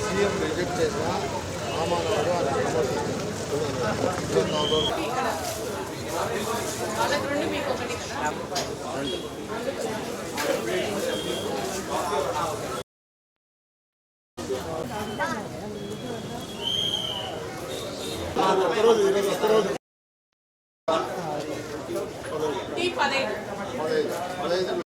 CM reject చేసిన కదా ఒక్కరోజు ఈరోజు ఒక్కరోజు టీ పదహైదు. పదహైదు.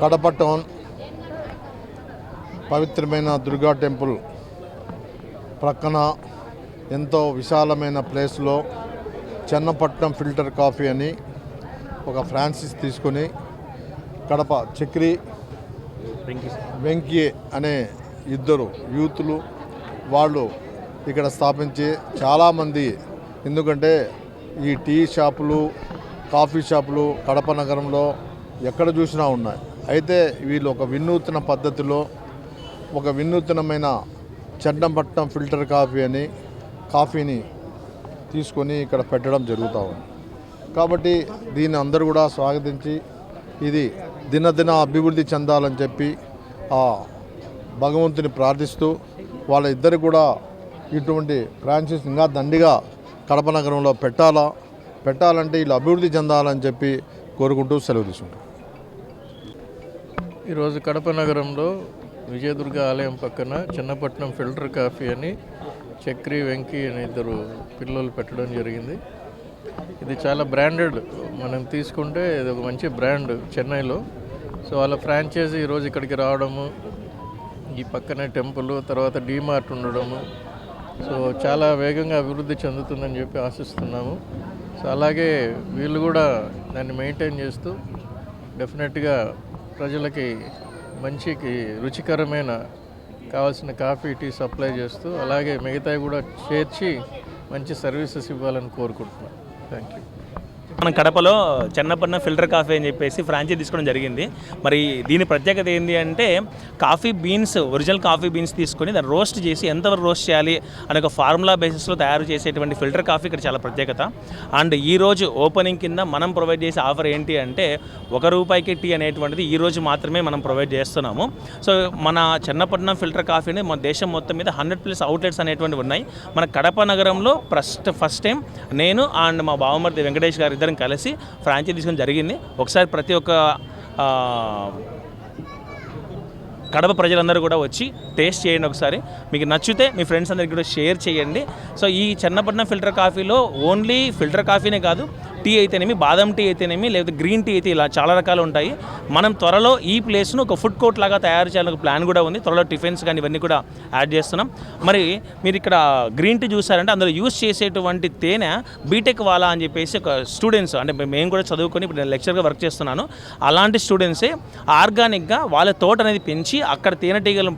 కడప టౌన్ పవిత్రమైన దుర్గా టెంపుల్ ప్రక్కన ఎంతో విశాలమైన ప్లేస్లో చెన్నపట్నం ఫిల్టర్ కాఫీ అని ఒక ఫ్రాన్సిస్ తీసుకొని కడప చక్రి వెంకీ అనే ఇద్దరు యూతులు వాళ్ళు ఇక్కడ స్థాపించి చాలామంది ఎందుకంటే ఈ టీ షాపులు కాఫీ షాపులు కడప నగరంలో ఎక్కడ చూసినా ఉన్నాయి. అయితే వీళ్ళు ఒక వినూత్న పద్ధతిలో ఒక వినూత్నమైన చెడ్డంపట్నం ఫిల్టర్ కాఫీ అని కాఫీని తీసుకొని ఇక్కడ పెట్టడం జరుగుతూ ఉంది. కాబట్టి దీన్ని అందరూ కూడా స్వాగతించి ఇది దినదిన అభివృద్ధి చెందాలని చెప్పి ఆ భగవంతుని ప్రార్థిస్తూ వాళ్ళ ఇద్దరు కూడా ఇటువంటి ఫ్రాంచైజ్ ఇంకా దండిగా కడప నగరంలో పెట్టాలా పెట్టాలంటే వీళ్ళు అభివృద్ధి చెందాలని చెప్పి కోరుకుంటూ సెలవు తీసుకుంటాం. ఈరోజు కడప నగరంలో విజయదుర్గ ఆలయం పక్కన చిన్నపట్నం ఫిల్టర్ కాఫీ అని చక్రి వెంకీ అనే ఇద్దరు పిల్లలు పెట్టడం జరిగింది. ఇది చాలా బ్రాండెడ్. మనం తీసుకుంటే ఇది ఒక మంచి బ్రాండ్ చెన్నైలో. సో వాళ్ళ ఫ్రాంచైజీ ఈరోజు ఇక్కడికి రావడము ఈ పక్కనే టెంపుల్ తర్వాత డీమార్ట్ ఉండడము. సో చాలా వేగంగా అభివృద్ధి చెందుతుందని చెప్పి ఆశిస్తున్నాము. సో అలాగే వీళ్ళు కూడా దాన్ని మెయింటైన్ చేస్తూ డెఫినెట్గా ప్రజలకి మంచికి రుచికరమైన కావాల్సిన కాఫీ టీ సప్లై చేస్తూ అలాగే మిగతావి కూడా చేర్చి మంచి సర్వీసెస్ ఇవ్వాలని కోరుకుంటున్నాను. థ్యాంక్ యూ మనం కడపలో చెన్నపట్నం ఫిల్టర్ కాఫీ అని చెప్పేసి ఫ్రాంచైజ్ తీసుకోవడం జరిగింది. మరి దీని ప్రత్యేకత ఏంటి అంటే coffee beans original coffee beans తీసుకొని దాన్ని రోస్ట్ చేసి ఎంతవరకు రోస్ట్ చేయాలి అనే ఒక ఫార్ములా బేసిస్లో తయారు చేసేటువంటి ఫిల్టర్ కాఫీ ఇక్కడ చాలా ప్రత్యేకత. అండ్ ఈ రోజు ఓపెనింగ్ కింద మనం ప్రొవైడ్ చేసే ఆఫర్ ఏంటి అంటే ఒక రూపాయికి టీ అనేటువంటిది ఈ రోజు మాత్రమే మనం ప్రొవైడ్ చేస్తున్నాము. సో మన చెన్నపట్నం ఫిల్టర్ కాఫీని మన దేశం మొత్తం మీద హండ్రెడ్ ప్లస్ అవుట్లెట్స్ అనేటువంటివి ఉన్నాయి. మన కడప నగరంలో ఫస్ట్ ఫస్ట్ టైం నేను అండ్ మా బావమర్ది వెంకటేష్ గారు ఇద్దరు కలిసి ఫ్రాంచైజ్ తీసుకొని జరిగింది. ఒకసారి ప్రతి ఒక్క కడప ప్రజలందరూ కూడా వచ్చి టేస్ట్ చేయండి ఒకసారి. మీకు నచ్చితే మీ ఫ్రెండ్స్ అందరికి కూడా షేర్ చేయండి. సో ఈ చెన్నపట్నం ఫిల్టర్ కాఫీలో ఓన్లీ ఫిల్టర్ కాఫీనే కాదు టీ అయితేనేమి బాదం టీ అయితేనేమి లేకపోతే గ్రీన్ టీ అయితే ఇలా చాలా రకాలు ఉంటాయి. మనం త్వరలో ఈ ప్లేస్ను ఒక ఫుడ్ కోర్ట్ లాగా తయారు చేయాలని ప్లాన్ కూడా ఉంది. త్వరలో టిఫిన్స్ కానీ ఇవన్నీ కూడా యాడ్ చేస్తున్నాం. మరి మీరు ఇక్కడ గ్రీన్ టీ చూసారంటే అందులో యూస్ చేసేటువంటి తేనె బీటెక్ వాలా అని చెప్పేసి ఒక స్టూడెంట్స్ అంటే మేము కూడా చదువుకొని ఇప్పుడు నేను లెక్చర్గా వర్క్ చేస్తున్నాను. అలాంటి స్టూడెంట్సే ఆర్గానిక్గా వాళ్ళ తోట అనేది పెంచి అక్కడ తేనెటీగలు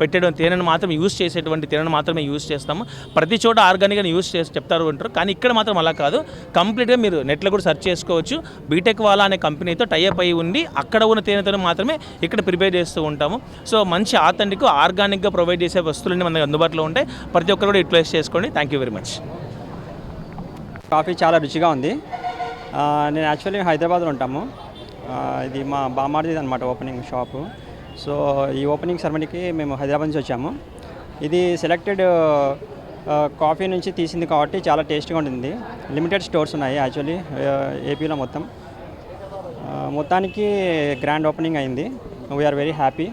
పెట్టడం తేనెను మాత్రం యూస్ చేసేటువంటి తేనెను మాత్రమే యూస్ చేస్తాము. ప్రతి చోట ఆర్గానిక్గా యూస్ చేసి చెప్తారు అంటారు. కానీ ఇక్కడ మాత్రం అలా కాదు. కంప్లీట్గా మీరు నెట్లో కూడా సెర్చ్ చేసుకోవచ్చు. బీటెక్ వాలా అనే కంపెనీతో టైఅప్ అయి ఉండి అక్కడ ఉన్న తేనెతో మాత్రమే ఇక్కడ ప్రిపేర్ చేస్తూ ఉంటాము. సో మంచి ఆథెంటిక్ ఆర్గానిక్గా ప్రొవైడ్ చేసే వస్తువులన్నీ మనకి అందుబాటులో ఉంటాయి. ప్రతి ఒక్కరు కూడా యూటిలైజ్ చేసుకోండి. Thank you very much coffee చాలా రుచిగా ఉంది. నేను యాక్చువల్లీ హైదరాబాద్లో ఉంటాము. ఇది మా బామార్ది అనమాట ఓపెనింగ్ షాపు సో ఈ ఓపెనింగ్ సెరమనీకి మేము హైదరాబాద్ నుంచి వచ్చాము. ఇది సెలెక్టెడ్ కాఫీ నుంచి తీసింది కాబట్టి చాలా టేస్టీగా ఉంటుంది లిమిటెడ్ స్టోర్స్ ఉన్నాయి యాక్చువల్లీ ఏపీలో మొత్తం. మొత్తానికి గ్రాండ్ ఓపెనింగ్ అయింది. We are very happy